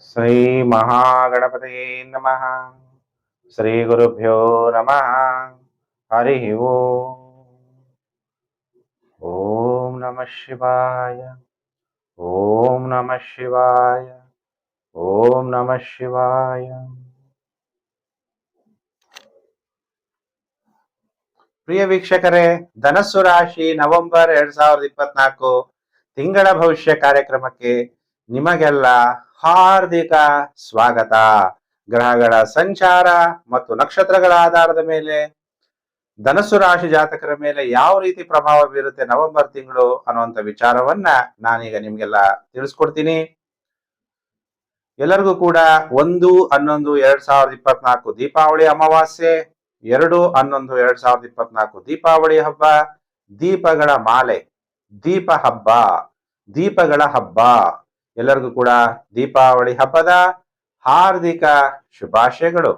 ಶ್ರೀ ಮಹಾಗಣಪತಯೇ ನಮಃ ಶ್ರೀ ಗುರುಭ್ಯೋ ನಮಃ ಹರಿ ಓಂ ಓಂ ನಮಃ ಶಿವಾಯ ಓಂ ನಮಃ ಶಿವಾಯ ಓಂ ನಮಃ ಶಿವಾಯ ಪ್ರಿಯ ವೀಕ್ಷಕರೇ ಧನಸ್ಸು ರಾಶಿ ನವೆಂಬರ್ ಎರಡ್ ಸಾವಿರದ ಇಪ್ಪತ್ನಾಲ್ಕು ತಿಂಗಳ ಭವಿಷ್ಯ ಕಾರ್ಯಕ್ರಮಕ್ಕೆ ನಿಮಗೆಲ್ಲ ಹಾರ್ದಿಕ ಸ್ವಾಗತ. ಗ್ರಹಗಳ ಸಂಚಾರ ಮತ್ತು ನಕ್ಷತ್ರಗಳ ಆಧಾರದ ಮೇಲೆ, ಧನಸ್ಸು ರಾಶಿ ಜಾತಕರ ಮೇಲೆ ಯಾವ ರೀತಿ ಪ್ರಭಾವ ಬೀರುತ್ತೆ ನವೆಂಬರ್ ತಿಂಗಳು ಅನ್ನುವಂತ ವಿಚಾರವನ್ನ ನಾನೀಗ ನಿಮ್ಗೆಲ್ಲ ತಿಳಿಸ್ಕೊಡ್ತೀನಿ. ಎಲ್ಲರಿಗೂ ಕೂಡ ಒಂದು ಹನ್ನೊಂದು ಎರಡ್ ಸಾವಿರದ ಇಪ್ಪತ್ನಾಲ್ಕು ದೀಪಾವಳಿ ಅಮಾವಾಸ್ಯೆ, ಎರಡು ಹನ್ನೊಂದು ಎರಡ್ ಸಾವಿರದ ಇಪ್ಪತ್ನಾಲ್ಕು ದೀಪಾವಳಿ ಹಬ್ಬ, ದೀಪಗಳ ಮಾಲೆ, ದೀಪ ಹಬ್ಬ, ದೀಪಗಳ ಹಬ್ಬ. ಎಲ್ಲರಿಗೂ ಕೂಡ ದೀಪಾವಳಿ ಹಬ್ಬದ ಹಾರ್ದಿಕ ಶುಭಾಶಯಗಳು.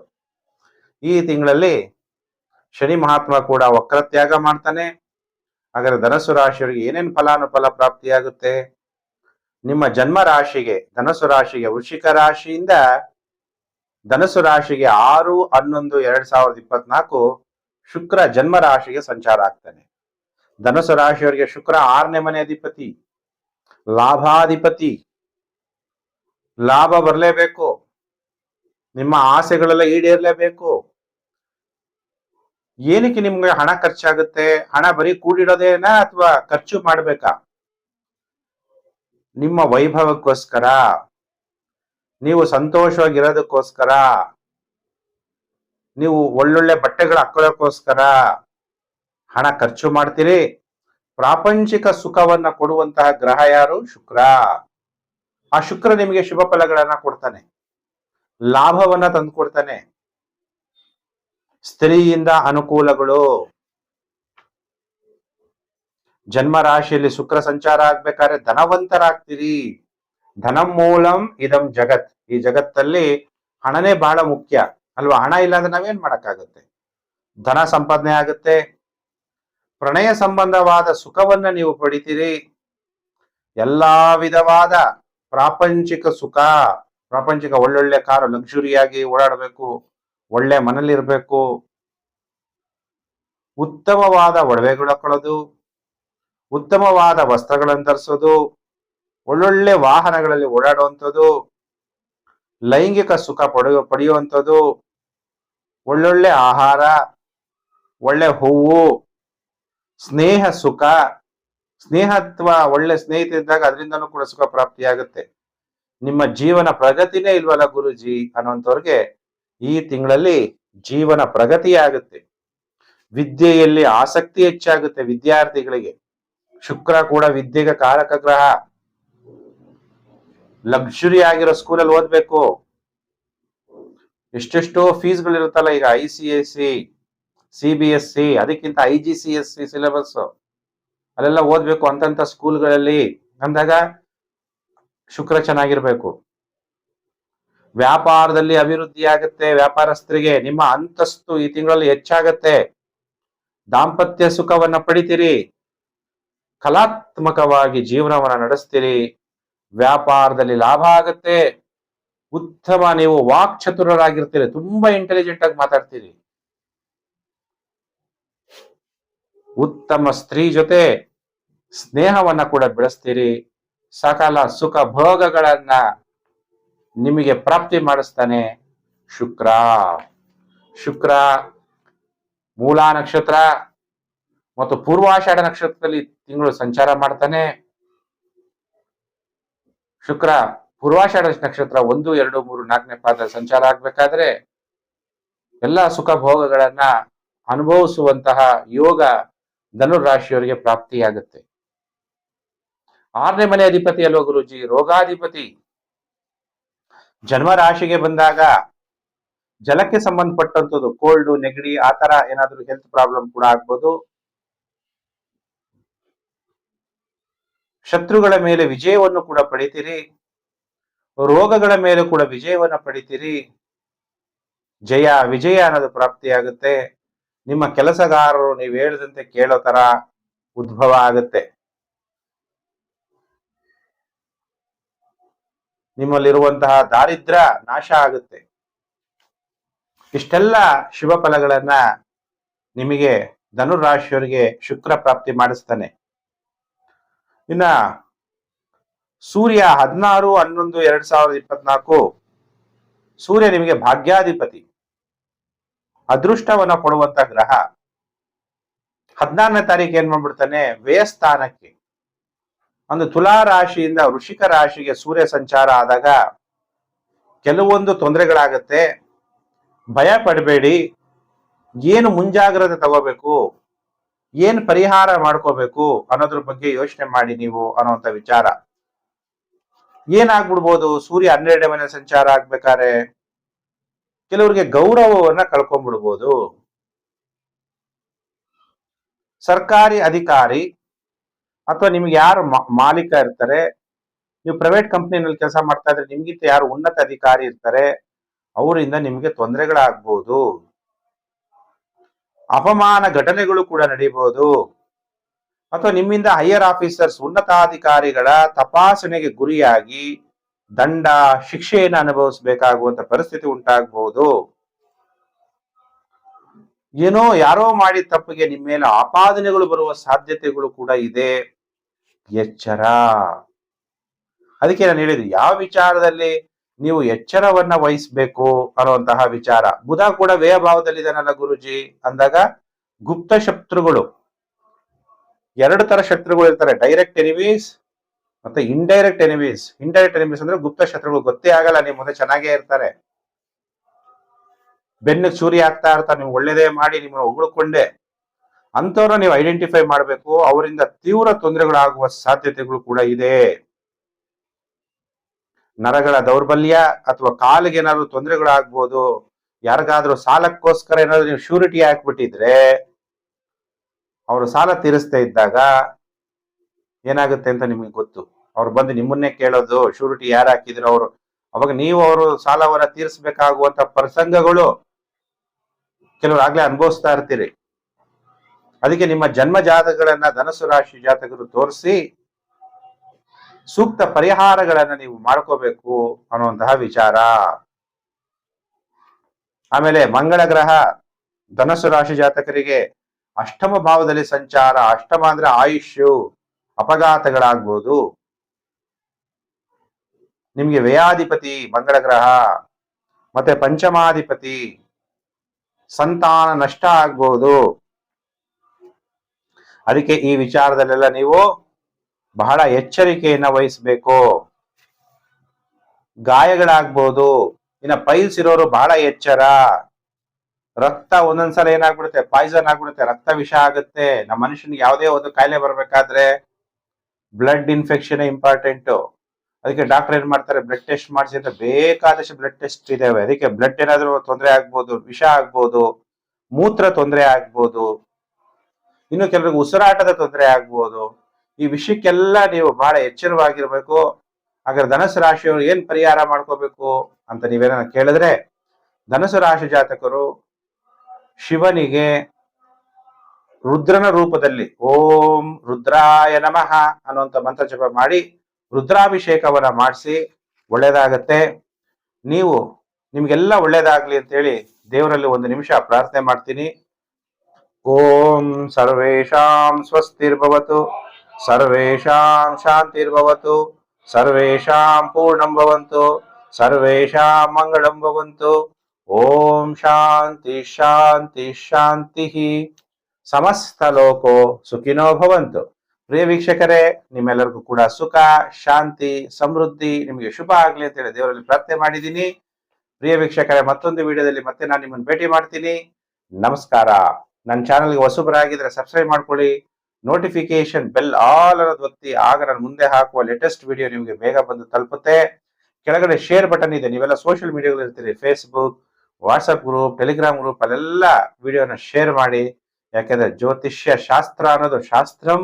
ಈ ತಿಂಗಳಲ್ಲಿ ಶನಿ ಮಹಾತ್ಮ ಕೂಡ ವಕ್ರತ್ಯಾಗ ಮಾಡ್ತಾನೆ. ಹಾಗಾದ್ರೆ ಧನಸ್ಸು ರಾಶಿಯವರಿಗೆ ಏನೇನು ಫಲಾನುಫಲ ಪ್ರಾಪ್ತಿಯಾಗುತ್ತೆ? ನಿಮ್ಮ ಜನ್ಮ ರಾಶಿಗೆ, ಧನಸ್ಸು ರಾಶಿಗೆ, ವೃಶ್ಚಿಕ ರಾಶಿಯಿಂದ ಧನಸ್ಸು ರಾಶಿಗೆ ಆರು, ಹನ್ನೊಂದು, ಎರಡ್ ಸಾವಿರದ ಇಪ್ಪತ್ನಾಲ್ಕು ಶುಕ್ರ ಜನ್ಮ ರಾಶಿಗೆ ಸಂಚಾರ ಆಗ್ತಾನೆ. ಧನಸ್ಸು ರಾಶಿಯವರಿಗೆ ಶುಕ್ರ ಆರನೇ ಮನೆ ಅಧಿಪತಿ, ಲಾಭಾಧಿಪತಿ ಲಾಭ ಬರಲೇಬೇಕು. ನಿಮ್ಮ ಆಸೆಗಳೆಲ್ಲ ಈಡೇರಲೇಬೇಕು. ಏನಕ್ಕೆ ನಿಮ್ಗೆ ಹಣ ಖರ್ಚಾಗುತ್ತೆ? ಹಣ ಬರೀ ಕೂಡಿಡೋದೇನಾ ಅಥವಾ ಖರ್ಚು ಮಾಡ್ಬೇಕಾ? ನಿಮ್ಮ ವೈಭವಕ್ಕೋಸ್ಕರ, ನೀವು ಸಂತೋಷವಾಗಿರೋದಕ್ಕೋಸ್ಕರ, ನೀವು ಒಳ್ಳೊಳ್ಳೆ ಬಟ್ಟೆಗಳು ಹಾಕೊಳ್ಳೋಕ್ಕೋಸ್ಕರ ಹಣ ಖರ್ಚು ಮಾಡ್ತೀರಿ. ಪ್ರಾಪಂಚಿಕ ಸುಖವನ್ನ ಕೊಡುವಂತಹ ಗ್ರಹ ಯಾರು? ಶುಕ್ರ. ಆ ಶುಕ್ರ ನಿಮಗೆ ಶುಭ ಫಲಗಳನ್ನ ಕೊಡ್ತಾನೆ. ಲಾಭವನ್ನ ತಂದು ಕೊಡ್ತಾನೆ. ಸ್ತ್ರೀಯಿಂದ ಅನುಕೂಲಗಳು. ಜನ್ಮ ರಾಶಿಯಲ್ಲಿ ಶುಕ್ರ ಸಂಚಾರ ಆಗ್ಬೇಕಾದ್ರೆ ಧನವಂತರಾಗ್ತೀರಿ. ಧನಮೂಲಂ ಇದಂ ಜಗತ್. ಈ ಜಗತ್ತಲ್ಲಿ ಹಣನೇ ಬಹಳ ಮುಖ್ಯ. ಅಲ್ವಾ? ಹಣ ಇಲ್ಲ ಅಂದ್ರೆ ನಾವೇನ್ ಮಾಡಕ್ಕಾಗುತ್ತೆ? ಧನ ಸಂಪಾದನೆ ಆಗುತ್ತೆ. ಪ್ರಣಯ ಸಂಬಂಧವಾದ ಸುಖವನ್ನ ನೀವು ಪಡಿತೀರಿ. ಎಲ್ಲಾ ವಿಧವಾದ ಪ್ರಾಪಂಚಿಕ ಸುಖ, ಪ್ರಾಪಂಚಿಕ ಒಳ್ಳೊಳ್ಳೆ ಕಾರು ಲಕ್ಸುರಿಯಾಗಿ ಓಡಾಡಬೇಕು, ಒಳ್ಳೆ ಮನೇಲಿರ್ಬೇಕು ಉತ್ತಮವಾದ ಒಡವೆಗಳು ಹಾಕೊಳ್ಳೋದು, ಉತ್ತಮವಾದ ವಸ್ತ್ರಗಳನ್ನು ಧರಿಸೋದು, ಒಳ್ಳೊಳ್ಳೆ ವಾಹನಗಳಲ್ಲಿ ಓಡಾಡುವಂಥದ್ದು, ಲೈಂಗಿಕ ಸುಖ ಪಡೆಯೋ, ಪಡೆಯುವಂಥದ್ದು, ಒಳ್ಳೊಳ್ಳೆ ಆಹಾರ, ಒಳ್ಳೆ ಹೂವು, ಸ್ನೇಹ ಸುಖ. ಸ್ನೇಹತ್ವ, ಒಳ್ಳೆ ಸ್ನೇಹಿತರಿದ್ದಾಗ ಅದರಿಂದನೂ ಕೂಡ ಸುಖ ಪ್ರಾಪ್ತಿಯಾಗುತ್ತೆ ನಿಮ್ಮ ಜೀವನ ಪ್ರಗತಿನೇ ಇಲ್ವಲ್ಲ ಗುರುಜಿ ಅನ್ನುವಂಥವ್ರಿಗೆ ಈ ತಿಂಗಳಲ್ಲಿ ಜೀವನ ಪ್ರಗತಿ ಆಗುತ್ತೆ. ವಿದ್ಯೆಯಲ್ಲಿ ಆಸಕ್ತಿ ಹೆಚ್ಚಾಗುತ್ತೆ ವಿದ್ಯಾರ್ಥಿಗಳಿಗೆ. ಶುಕ್ರ ಕೂಡ ವಿದ್ಯೆಗೆ ಕಾರಕ ಗ್ರಹ. ಲಕ್ಸುರಿ ಆಗಿರೋ ಸ್ಕೂಲಲ್ಲಿ ಓದ್ಬೇಕು. ಎಷ್ಟೆಷ್ಟೋ ಫೀಸ್ಗಳಿರುತ್ತಲ್ಲ ಈಗ I C S C C B S C, ಅದಕ್ಕಿಂತ I G C S C syllabus ಅಲ್ಲೆಲ್ಲ ಓದ್ಬೇಕು ಅಂತಂತ ಸ್ಕೂಲ್ಗಳಲ್ಲಿ ಅಂದಾಗ ಶುಕ್ರ ಚೆನ್ನಾಗಿರ್ಬೇಕು. ವ್ಯಾಪಾರದಲ್ಲಿ ಅಭಿವೃದ್ಧಿ ಆಗುತ್ತೆ, ವ್ಯಾಪಾರಸ್ಥರಿಗೆ ನಿಮ್ಮ ಅಂತಸ್ತು ಈ ತಿಂಗಳಲ್ಲಿ ಹೆಚ್ಚಾಗತ್ತೆ. ದಾಂಪತ್ಯ ಸುಖವನ್ನ ಪಡಿತೀರಿ. ಕಲಾತ್ಮಕವಾಗಿ ಜೀವನವನ್ನ ನಡೆಸ್ತೀರಿ. ವ್ಯಾಪಾರದಲ್ಲಿ ಲಾಭ ಆಗತ್ತೆ. ಉತ್ತಮ ನೀವು ವಾಕ್ ಚತುರರಾಗಿರ್ತೀರಿ. ತುಂಬಾ ಇಂಟೆಲಿಜೆಂಟ್ ಆಗಿ ಮಾತಾಡ್ತೀರಿ. ಉತ್ತಮ ಸ್ತ್ರೀ ಜೊತೆ ಸ್ನೇಹವನ್ನ ಕೂಡ ಬೆಳೆಸ್ತೀರಿ. ಸಕಲ ಸುಖ ಭೋಗಗಳನ್ನ ನಿಮಗೆ ಪ್ರಾಪ್ತಿ ಮಾಡಿಸ್ತಾನೆ ಶುಕ್ರ. ಶುಕ್ರ, ಮೂಲಾ ನಕ್ಷತ್ರ ಮತ್ತು ಪೂರ್ವಾಷಾಢ ನಕ್ಷತ್ರದಲ್ಲಿ ತಿಂಗಳು ಸಂಚಾರ ಮಾಡ್ತಾನೆ. ಶುಕ್ರ, ಪೂರ್ವಾಷಾಢ ನಕ್ಷತ್ರ ಒಂದು, ಎರಡು, ಮೂರು, ನಾಲ್ಕನೇ ಪಾದ ಸಂಚಾರ ಆಗ್ಬೇಕಾದ್ರೆ ಎಲ್ಲ ಸುಖ ಭೋಗಗಳನ್ನ ಅನುಭವಿಸುವಂತಹ ಯೋಗ ಧನುರಾಶಿಯವರಿಗೆ ಪ್ರಾಪ್ತಿಯಾಗುತ್ತೆ. ಆರನೇ ಮನೆ ಅಧಿಪತಿ ಅಲ್ವ ಗುರುಜಿ? ರೋಗಾಧಿಪತಿ. ಜನ್ಮ ರಾಶಿಗೆ ಬಂದಾಗ ಜಲಕ್ಕೆ ಸಂಬಂಧಪಟ್ಟಂತದ್ದು ಕೋಲ್ಡ್, ನೆಗಡಿ, ಆ ತರ ಏನಾದ್ರೂ ಹೆಲ್ತ್ ಪ್ರಾಬ್ಲಮ್ ಕೂಡ ಆಗ್ಬೋದು. ಶತ್ರುಗಳ ಮೇಲೆ ವಿಜಯವನ್ನು ಕೂಡ ಪಡಿತೀರಿ. ರೋಗಗಳ ಮೇಲೆ ಕೂಡ ವಿಜಯವನ್ನ ಪಡಿತೀರಿ. ಜಯ, ವಿಜಯ ಅನ್ನೋದು ಪ್ರಾಪ್ತಿಯಾಗುತ್ತೆ. ನಿಮ್ಮ ಕೆಲಸಗಾರರು, ನೀವು ಹೇಳಿದಂತೆ ಕೇಳೋ ತರ ಉದ್ಭವ ಆಗುತ್ತೆ. ನಿಮ್ಮಲ್ಲಿರುವಂತಹ ದಾರಿದ್ರ್ಯ ನಾಶ ಆಗುತ್ತೆ. ಇಷ್ಟೆಲ್ಲ ಶುಭ ಫಲಗಳನ್ನ ನಿಮಗೆ ಧನುರಾಶಿಯವರಿಗೆ ಶುಕ್ರ ಪ್ರಾಪ್ತಿ ಮಾಡಿಸ್ತಾನೆ. ಇನ್ನ ಸೂರ್ಯ ಹದಿನಾರು, ಹನ್ನೊಂದು, ಎರಡ್ ಸಾವಿರದ ಇಪ್ಪತ್ನಾಲ್ಕು ಸೂರ್ಯ ನಿಮಗೆ ಭಾಗ್ಯಾಧಿಪತಿ. ಅದೃಷ್ಟವನ್ನ ಕೊಡುವಂತ ಗ್ರಹ. ಹದಿನಾರನೇ ತಾರೀಕು ಏನ್ ಮಾಡ್ಬಿಡ್ತಾನೆ ವ್ಯಯಸ್ಥಾನಕ್ಕೆ. ಒಂದು ತುಲಾ ರಾಶಿಯಿಂದ ವೃಷಿಕ ರಾಶಿಗೆ ಸೂರ್ಯ ಸಂಚಾರ ಆದಾಗ ಕೆಲವೊಂದು ತೊಂದರೆಗಳಾಗತ್ತೆ. ಭಯ ಪಡಬೇಡಿ. ಏನು ಮುಂಜಾಗ್ರತೆ ತಗೋಬೇಕು? ಏನು ಪರಿಹಾರ ಮಾಡ್ಕೋಬೇಕು? ಅನ್ನೋದ್ರ ಬಗ್ಗೆ ಯೋಚನೆ ಮಾಡಿ ನೀವು ಅನ್ನೋಂಥ ವಿಚಾರ. ಏನಾಗ್ಬಿಡ್ಬೋದು? ಸೂರ್ಯ ಹನ್ನೆರಡನೇ ಮನೆ ಸಂಚಾರ ಆಗ್ಬೇಕಾರೆ ಕೆಲವರಿಗೆ ಗೌರವವನ್ನ ಕಳ್ಕೊಂಡ್ಬಿಡ್ಬೋದು ಸರ್ಕಾರಿ ಅಧಿಕಾರಿ ಅಥವಾ ನಿಮ್ಗೆ ಯಾರು ಮಾಲೀಕ ಇರ್ತಾರೆ, ನೀವು ಪ್ರೈವೇಟ್ ಕಂಪ್ನಿನಲ್ಲಿ ಕೆಲಸ ಮಾಡ್ತಾ ಇದ್ರೆ ನಿಮ್ಗಿಂತ ಯಾರು ಉನ್ನತ ಅಧಿಕಾರಿ ಇರ್ತಾರೆ, ಅವರಿಂದ ನಿಮ್ಗೆ ತೊಂದರೆಗಳಾಗ್ಬೋದು. ಅಪಮಾನ ಘಟನೆಗಳು ಕೂಡ ನಡೀಬಹುದು ಅಥವಾ ನಿಮ್ಮಿಂದ ಹೈಯರ್ ಆಫೀಸರ್ಸ್ ಉನ್ನತಾಧಿಕಾರಿಗಳ ತಪಾಸಣೆಗೆ ಗುರಿಯಾಗಿ ದಂಡ, ಶಿಕ್ಷೆಯನ್ನು ಅನುಭವಿಸಬೇಕಾಗುವಂತ ಪರಿಸ್ಥಿತಿ ಉಂಟಾಗಬಹುದು ಏನೋ ಯಾರೋ ಮಾಡಿದ ತಪ್ಪಿಗೆ ನಿಮ್ಮ ಮೇಲೆ ಆಪಾದನೆಗಳು ಬರುವ ಸಾಧ್ಯತೆಗಳು ಕೂಡ ಇದೆ. ಎಚ್ಚರ. ಅದಕ್ಕೆ ನಾನು ಹೇಳಿದ್ರು ಯಾವ ವಿಚಾರದಲ್ಲಿ ನೀವು ಎಚ್ಚರವನ್ನ ವಹಿಸ್ಬೇಕು ಅನ್ನುವಂತಹ ವಿಚಾರ. ಬುಧ ಕೂಡ ವ್ಯಯ ಭಾವದಲ್ಲಿದ್ದಾನಲ್ಲ ಗುರುಜಿ? ಅಂದಾಗ ಗುಪ್ತ ಶತ್ರುಗಳು. ಎರಡು ತರ ಶತ್ರುಗಳು ಇರ್ತಾರೆ. ಡೈರೆಕ್ಟ್ ಎನಿಮೀಸ್ ಮತ್ತೆ ಇಂಡೈರೆಕ್ಟ್ ಎನಿಮೀಸ್ ಇಂಡೈರೆಕ್ಟ್ ಎನಿಮೀಸ್ ಅಂದ್ರೆ ಗುಪ್ತ ಶತ್ರುಗಳು. ಗೊತ್ತೇ ಆಗಲ್ಲ ನಿಮ್ಮ ಮುಂದೆ ಚೆನ್ನಾಗೇ ಇರ್ತಾರೆ. ಬೆನ್ನು ಚೂರಿ ಆಗ್ತಾ ಇರ್ತಾರೆ, ನೀವು ಒಳ್ಳೇದೇ ಮಾಡಿ, ನಿಮ್ಮನ್ನ ಹೊಗಳ್ಕೊಂಡೆ. ಅಂತವ್ರ ನೀವು ಐಡೆಂಟಿಫೈ ಮಾಡಬೇಕು. ಅವರಿಂದ ತೀವ್ರ ತೊಂದರೆಗಳಾಗುವ ಸಾಧ್ಯತೆಗಳು ಕೂಡ ಇದೆ. ನರಗಳ ದೌರ್ಬಲ್ಯ ಅಥವಾ ಕಾಲಿಗೆ ಏನಾದ್ರು ತೊಂದರೆಗಳಾಗ್ಬೋದು, ಯಾರಿಗಾದ್ರೂ ಸಾಲಕ್ಕೋಸ್ಕರ ಏನಾದ್ರು ನೀವು ಶ್ಯೂರಿಟಿ ಹಾಕ್ಬಿಟ್ಟಿದ್ರೆ, ಅವರು ಸಾಲ ತೀರಿಸ್ತಾ ಇದ್ದಾಗ ಏನಾಗುತ್ತೆ ಅಂತ ನಿಮಗೆ ಗೊತ್ತು. ಅವ್ರು ಬಂದು ನಿಮ್ಮನ್ನೇ ಕೇಳೋದು ಶ್ಯೂರಿಟಿ ಯಾರು ಹಾಕಿದ್ರು ಅವರು. ಅವಾಗ ನೀವು ಅವರು ಸಾಲವನ್ನ ತೀರಿಸಬೇಕಾಗುವಂತ ಪ್ರಸಂಗಗಳು ಕೆಲವರು ಆಗ್ಲೇ ಅನುಭವಿಸ್ತಾ ಇರ್ತೀರಿ. ಅದಕ್ಕೆ ನಿಮ್ಮ ಜನ್ಮ ಜಾತಕಗಳನ್ನ ಧನಸು ರಾಶಿ ಜಾತಕರು ತೋರಿಸಿ ಸೂಕ್ತ ಪರಿಹಾರಗಳನ್ನ ನೀವು ಮಾಡ್ಕೋಬೇಕು ಅನ್ನುವಂತಹ ವಿಚಾರ. ಆಮೇಲೆ ಮಂಗಳ ಗ್ರಹ ಧನಸ್ಸು ರಾಶಿ ಜಾತಕರಿಗೆ ಅಷ್ಟಮ ಭಾವದಲ್ಲಿ ಸಂಚಾರ, ಅಷ್ಟಮ ಅಂದ್ರೆ ಆಯುಷ್ಯು, ಅಪಘಾತಗಳಾಗ್ಬೋದು. ನಿಮ್ಗೆ ವ್ಯಯಾಧಿಪತಿ ಮಂಗಳ ಗ್ರಹ, ಮತ್ತೆ ಪಂಚಮಾಧಿಪತಿ. ಸಂತಾನ ನಷ್ಟ ಆಗ್ಬಹುದು ಅದಕ್ಕೆ ಈ ವಿಚಾರದಲ್ಲೆಲ್ಲ ನೀವು ಬಹಳ ಎಚ್ಚರಿಕೆಯನ್ನ ವಹಿಸ್ಬೇಕು. ಗಾಯಗಳಾಗ್ಬೋದು. ಇನ್ನ ಪೈಲ್ಸ್ ಇರೋರು ಬಹಳ ಎಚ್ಚರ. ರಕ್ತ ಒಂದೊಂದ್ಸಲ ಏನಾಗ್ಬಿಡುತ್ತೆ? ಪಾಯ್ಸನ್ ಆಗ್ಬಿಡುತ್ತೆ. ರಕ್ತ ವಿಷ ಆಗುತ್ತೆ. ನಮ್ಮ ಮನುಷ್ಯನಿಗೆ ಯಾವುದೇ ಒಂದು ಕಾಯಿಲೆ ಬರ್ಬೇಕಾದ್ರೆ ಬ್ಲಡ್ ಇನ್ಫೆಕ್ಷನ್ ಇಂಪಾರ್ಟೆಂಟ್. ಅದಕ್ಕೆ ಡಾಕ್ಟರ್ ಏನ್ ಮಾಡ್ತಾರೆ? ಬ್ಲಡ್ ಟೆಸ್ಟ್ ಮಾಡಿಸಿ ಅಂದ್ರೆ ಬೇಕಾದಷ್ಟು ಬ್ಲಡ್ ಟೆಸ್ಟ್ ಇದಾವೆ. ಅದಕ್ಕೆ ಬ್ಲಡ್ ಏನಾದರೂ ತೊಂದರೆ ಆಗ್ಬೋದು, ವಿಷ ಆಗ್ಬೋದು, ಮೂತ್ರ ತೊಂದರೆ ಆಗ್ಬೋದು, ಇನ್ನು ಕೆಲವರಿಗೆ ಉಸಿರಾಟದ ತೊಂದರೆ ಆಗ್ಬೋದು, ಈ ವಿಷಯಕ್ಕೆಲ್ಲ ನೀವು ಬಹಳ ಎಚ್ಚರವಾಗಿರ್ಬೇಕು. ಹಾಗಾದ್ರೆ ಧನಸು ರಾಶಿಯವರು ಏನ್ ಪರಿಹಾರ ಮಾಡ್ಕೋಬೇಕು ಅಂತ ನೀವೇನ ಕೇಳಿದ್ರೆ ಧನಸು ರಾಶಿ ಜಾತಕರು ಶಿವನಿಗೆ ರುದ್ರನ ರೂಪದಲ್ಲಿ ಓಂ ರುದ್ರಾಯ ನಮಃ ಅನ್ನುವಂಥ ಮಂತ್ರ ಜಪ ಮಾಡಿ ರುದ್ರಾಭಿಷೇಕವನ್ನ ಮಾಡಿಸಿ ಒಳ್ಳೇದಾಗತ್ತೆ. ನೀವು ನಿಮಗೆಲ್ಲ ಒಳ್ಳೇದಾಗ್ಲಿ ಅಂತೇಳಿ ದೇವರಲ್ಲಿ ಒಂದು ನಿಮಿಷ ಪ್ರಾರ್ಥನೆ ಮಾಡ್ತೀನಿ. ಓಂ ಸರ್ವೇಷಾಂ ಸ್ವಸ್ತಿರ್ಭವತು, ಸರ್ವೇಷಾಂ ಶಾಂತಿರ್ಭವತು, ಸರ್ವೇಷಾಂ ಪೂರ್ಣಂ ಭವಂತು, ಸರ್ವೇಷಾಂ ಮಂಗಳಂ ಓಂ ಶಾಂತಿ ಶಾಂತಿ ಶಾಂತಿ ಸಮಸ್ತ ಲೋಕೋ ಸುಖಿನೋ ಭವಂತು. ಪ್ರಿಯ ವೀಕ್ಷಕರೇ, ನಿಮ್ಮೆಲ್ಲರಿಗೂ ಕೂಡ ಸುಖ, ಶಾಂತಿ, ಸಮೃದ್ಧಿ ನಿಮಗೆ ಶುಭ ಆಗ್ಲಿ ಅಂತ ಹೇಳಿ ದೇವರಲ್ಲಿ ಪ್ರಾರ್ಥನೆ ಮಾಡಿದ್ದೀನಿ. ಪ್ರಿಯ ವೀಕ್ಷಕರೇ, ಮತ್ತೊಂದು ವಿಡಿಯೋದಲ್ಲಿ ಮತ್ತೆ ನಾನು ನಿಮ್ಮನ್ನು ಭೇಟಿ ಮಾಡ್ತೀನಿ. ನಮಸ್ಕಾರ. ನನ್ನ ಚಾನಲ್ಗೆ ಹೊಸಬರಾಗಿದ್ರೆ ಸಬ್ಸ್ಕ್ರೈಬ್ ಮಾಡ್ಕೊಳ್ಳಿ. ನೋಟಿಫಿಕೇಶನ್ ಬೆಲ್ ಆಲ್ ಅನ್ನೋದು ಒತ್ತಿ, ಆಗ ನಾನು ಮುಂದೆ ಹಾಕುವ ಲೇಟೆಸ್ಟ್ ವಿಡಿಯೋ ನಿಮಗೆ ಬೇಗ ಬಂದು ತಲುಪುತ್ತೆ. ಕೆಳಗಡೆ ಶೇರ್ ಬಟನ್ ಇದೆ. ನೀವೆಲ್ಲ ಸೋಷಿಯಲ್ ಮೀಡಿಯಾಗಳು ಇರ್ತೀರಿ. Facebook WhatsApp group Telegram group ಅಲ್ಲೆಲ್ಲ ವಿಡಿಯೋನ ಶೇರ್ ಮಾಡಿ. ಯಾಕೆಂದ್ರೆ ಜ್ಯೋತಿಷ್ಯ ಶಾಸ್ತ್ರ ಅನ್ನೋದು ಶಾಸ್ತ್ರಂ.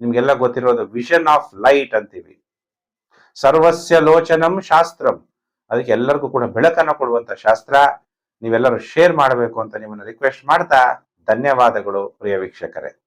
ನಿಮ್ಗೆಲ್ಲ ಗೊತ್ತಿರೋದು ವಿಷನ್ ಆಫ್ ಲೈಟ್ ಅಂತೀವಿ. ಸರ್ವಸ್ಯ ಲೋಚನಂ ಶಾಸ್ತ್ರಂ. ಅದಕ್ಕೆ ಎಲ್ಲರಿಗೂ ಕೂಡ ಬೆಳಕನ್ನು ಕೊಡುವಂತ ಶಾಸ್ತ್ರ. ನೀವೆಲ್ಲರೂ ಶೇರ್ ಮಾಡಬೇಕು ಅಂತ ನಿಮ್ಮನ್ನು ರಿಕ್ವೆಸ್ಟ್ ಮಾಡ್ತಾ ಧನ್ಯವಾದಗಳು ಪ್ರಿಯ ವೀಕ್ಷಕರೇ.